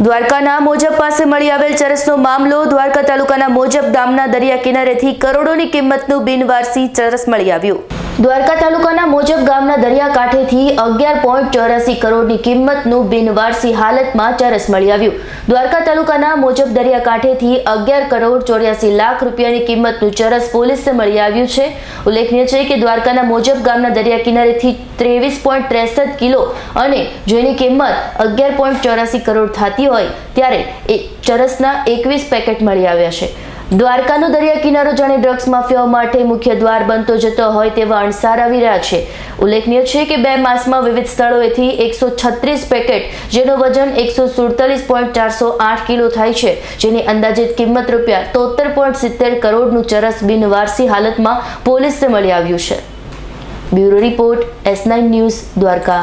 દ્વારકાના મોજબ પાસે મળી આવેલ ચરસનો મામલો દ્વારકા તાલુકાના મોજબ ગામના દરિયા કિનારેથી કરોડોની કિંમતનું બિનવારસી ચરસ મળી આવ્યું. દ્વારકા તાલુકાના મોજબ ગામના દરિયાકાંઠેથી અગિયાર પોઈન્ટ ચોરાસી કરોડની કિંમતનું બિનવારસી હાલતમાં ચરસ મળી આવ્યું. દ્વારકા તાલુકાના મોજબ દરિયાકાંઠેથી અગિયાર કરોડ ચોર્યાસી લાખ રૂપિયાની કિંમતનું ચરસ પોલીસને મળી આવ્યું છે. ઉલ્લેખનીય છે કે દ્વારકાના મોજબ ગામના દરિયા કિનારેથી ત્રેવીસ પોઈન્ટ ત્રેસઠ કિલો અને જેની કિંમત અગિયાર પોઈન્ટ ચોરાસી કરોડ થતી હોય, ત્યારે એ ચરસના એકવીસ પેકેટ મળી આવ્યા છે. દ્વારકાનો દરિયા કિનારો જાણે ડ્રગ્સ માફિયાઓ માટે મુખ્ય દ્વાર બનતો જતો હોય તેવા અણસાર આવી રહ્યા છે. ઉલ્લેખનીય છે કે બે માસમાં વિવિધ સ્થળોએથી એકસો છત્રીસ પેકેટ, જેનો વજન એકસો સુડતાલીસ પોઈન્ટ ચારસો આઠ કિલો થાય છે, જેની અંદાજિત કિંમત રૂપિયા તોતેર પોઈન્ટ સિત્તેર કરોડનું ચરસ બિનવારસી હાલતમાં પોલીસને મળી આવ્યું છે. Bureau report S nine news Dwarka.